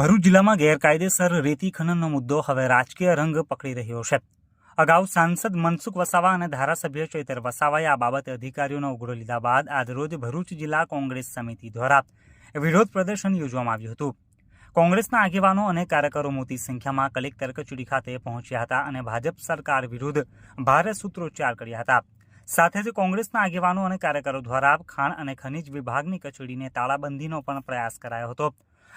ભરૂચ જિલ્લામાં ગેરકાયદેસર રેતી ખનનનો મુદ્દો હવે રાજકીય રંગ પકડી રહ્યો છે. અગાઉ સાંસદ મનસુખ વસાવા અને ધારાસભ્ય ચૈતર વસાવાએ આ બાબતે અધિકારીઓનો ઉઘડો લીધા બાદ આજરોજ ભરૂચ જિલ્લા કોંગ્રેસ સમિતિ દ્વારા વિરોધ પ્રદર્શન યોજવામાં આવ્યું હતું. કોંગ્રેસના આગેવાનો અને કાર્યકરો મોટી સંખ્યામાં કલેક્ટર કચેરી ખાતે પહોંચ્યા હતા અને ભાજપ સરકાર વિરુદ્ધ ભારે સૂત્રોચ્ચાર કર્યા હતા. સાથે જ કોંગ્રેસના આગેવાનો અને કાર્યકરો દ્વારા ખાણ અને ખનિજ વિભાગની કચેરીને તાળાબંધીનો પણ પ્રયાસ કરાયો હતો.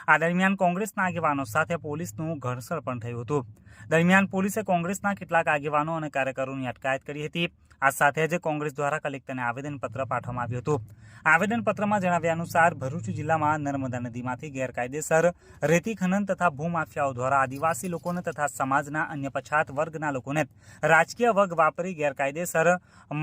આ દરમિયાન કોંગ્રેસના આગેવાનો સાથે પોલીસનું ઘર્ષણ પણ થયું હતું. દરમિયાન પોલીસે કોંગ્રેસના કેટલાક આગેવાનો અને કાર્યકરોની અટકાયત કરી હતી. આ સાથે જ કોંગ્રેસ દ્વારા કલેક્ટરને આવેદનપત્ર પાઠવવામાં આવ્યું હતું. આવેદનપત્રમાં જણાવ્યા અનુસાર ભરૂચ જિલ્લામાં નર્મદા નદીમાંથી ગેરકાયદેસર રેતી ખનન તથા ભૂમાફિયાઓ દ્વારા આદિવાસી લોકોને તથા સમાજના અન્ય પછાત વર્ગના લોકોને રાજકીય વર્ગ વાપરી ગેરકાયદેસર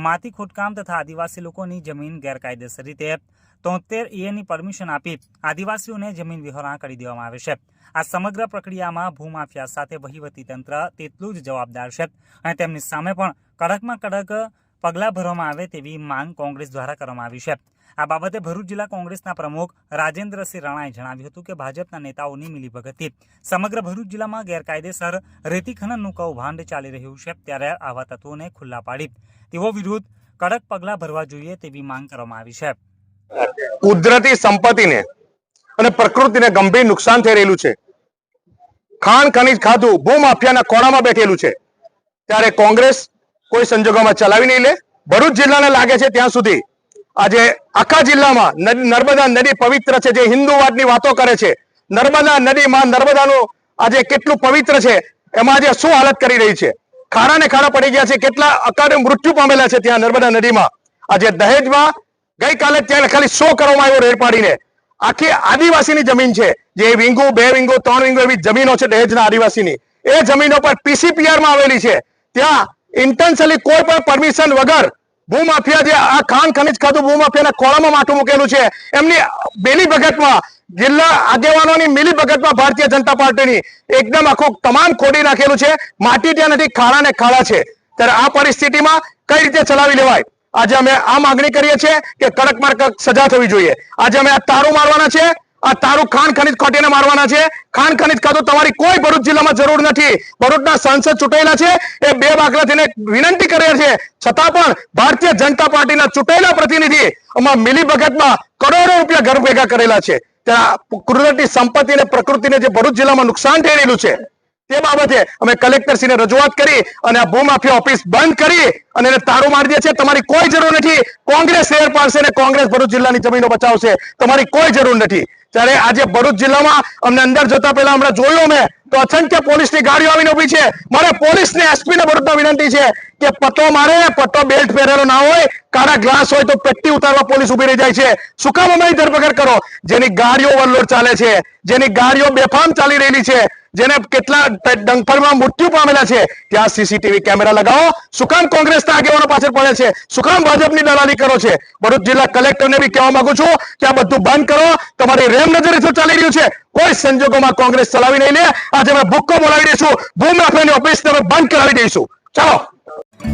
માટી ખોદકામ તથા આદિવાસી લોકોની જમીન ગેરકાયદેસર રીતે તોતેર એની પરમિશન આપી આદિવાસીઓને જમીન વિહોણા કરી દેવામાં આવે છે. આ સમગ્ર પ્રક્રિયામાં ભૂમાફિયા સાથે વહીવટી તંત્ર તેટલું જ જવાબદાર છે અને તેમની સામે પણ કડકમાં કડક પગલાં ભરવામાં આવે તેવી માંગ કોંગ્રેસ દ્વારા કરવામાં આવી છે. આ બાબતે ભરૂચ જિલ્લા કોંગ્રેસના પ્રમુખ રાજેન્દ્રસિંહ રાણાએ જણાવ્યું હતું કે ભાજપના નેતાઓની મિલીભગતથી સમગ્ર ભરૂચ જિલ્લામાં ગેરકાયદેસર રેતી ખનનનું કૌભાંડ ચાલી રહ્યું છે ત્યારે આવા તત્વોને ખુલ્લા પાડી. તેઓ વિરુદ્ધ કડક પગલાં ભરવા જોઈએ તેવી માંગ કરવામાં આવી છે. કુદરતી સંપત્તિને અને પ્રકૃતિને ગંભીર નુકસાન થઈ રહેલું છે. ખાણ ખનીજ ખાધું ભૂમાફિયાના ખોળામાં બેઠેલું છે. ત્યારે કોંગ્રેસ કોઈ સંજોગોમાં ચલાવી નહીં લે. ભરૂચ જિલ્લાને લાગે છે ત્યાં સુધી આજે આખા જિલ્લામાં નર્મદા નદી પવિત્ર છે, જે હિન્દુવાદની વાતો કરે છે. નર્મદા નદીમાં નર્મદાનું આજે કેટલું પવિત્ર છે, એમાં આજે શું હાલત કરી રહી છે? ખારા ને ખાડા પડી ગયા છે, કેટલા અકાળે મૃત્યુ પામેલા છે ત્યાં નર્મદા નદીમાં. આજે દહેજમાં ગઈકાલે ત્યાં ખાલી સો કરવામાં આવ્યો રેડ પાડીને આખી આદિવાસીની જમીન છે, જે વિંગુ, બે વિંગુ, ત્રણ વિંગુ એવી જમીનો છે દહેજના આદિવાસીની. એ જમીનો પર પીસીપીઆરમાં આવેલી છે. ત્યાં ઇન્ટેન્શનલી કોઈ પણ પરમિશન વગર ભૂમાફિયા જે આ ખાણ ખનીજ ખાતું ભૂમાફિયાના ખોળામાં માથું મૂકેલું છે. એમની બેલી ભગતમાં જિલ્લા આગેવાનોની મિલી ભગતમાં ભારતીય જનતા પાર્ટીની એકદમ આખું તમામ ખોડી નાખેલું છે. માટી ત્યાં નથી ખાડા ને ખાડા છે. ત્યારે આ પરિસ્થિતિમાં કઈ રીતે ચલાવી લેવાય? આજે અમે આ માંગણી કરીએ છીએ કે કડકમાં કડક સજા થવી જોઈએ. આજે અમે આ તારું મારવાના છે. આ તારું ખાણ ખનીજ ખોટીને મારવાના છે. ખાણ ખનીજ ખાતું તમારી કોઈ ભરૂચ જિલ્લામાં જરૂર નથી. ભરૂચના સાંસદ ચૂંટાયેલા છે. એ બે બાકલા થઈને વિનંતી કરે છે. છતાં પણ ભારતીય જનતા પાર્ટીના ચૂંટાયેલા પ્રતિનિધિ આમાં મિલી ભગતમાં કરોડો રૂપિયા ઘર ભેગા કરેલા છે. ત્યાં કુદરતી સંપત્તિ અને પ્રકૃતિને જે ભરૂચ જિલ્લામાં નુકસાન થઈ રહેલું છે, તે બાબતે અમે કલેક્ટરશ્રીને રજૂઆત કરી અને આ ભૂમાફિયા ઓફિસ બંધ કરી અને એને તારું મારી દે છે. તમારી કોઈ જરૂર નથી. કોંગ્રેસ શહેર પાડશે અને કોંગ્રેસ ભરૂચ જિલ્લાની જમીનો બચાવશે. તમારી કોઈ જરૂર નથી. ત્યારે આજે ભરૂચ જિલ્લામાં અમને અંદર જતા પહેલા હમણાં જોયું અમે તો અસંખ્ય પોલીસની ગાડીઓ આવીને ઊભી છે. મારે પોલીસને એસપી ને ભરૂચમાં વિનંતી છે કે પટ્ટો મારે પટ્ટો બેલ્ટ પહેરેલો ના હોય, કાળા ગ્લાસ હોય તો પેટ્ટી ઉતારવા પોલીસ ઊભી રહી જાય છે. શું કામ અમારી ધરપકડ કરો? જેની ગાડીઓ ઓવરલોડ ચાલે છે, જેની ગાડીઓ બેફામ ચાલી રહેલી છે જેને કેટલા ડંફરમાં મૃત્યુ પામેલા છે ત્યાં સીસીટીવી કેમેરા લગાવો શું કામ કોંગ્રેસના આગેવાનો પાછળ પડે છે શું કામ ભાજપની દલાલી કરો છે ભરૂચ જિલ્લા કલેક્ટરને બી કહેવા માંગુ છું કે આ બધું બંધ કરો તમારી રેમ નજરે શું ચાલી રહ્યું છે કોઈ સંજોગોમાં કોંગ્રેસ ચલાવી નહીં લે આજે અમે ભૂક્કો બોલાવી દઈશું ભૂમાફિયાની ઓફિસ અમે બંધ કરાવી દઈશું ચાલો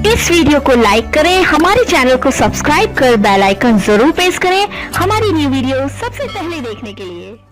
इस वीडियो को लाइक करें हमारे चैनल को सब्सक्राइब कर बेल आइकन जरूर प्रेस करें हमारी न्यू वीडियो सबसे पहले देखने के लिए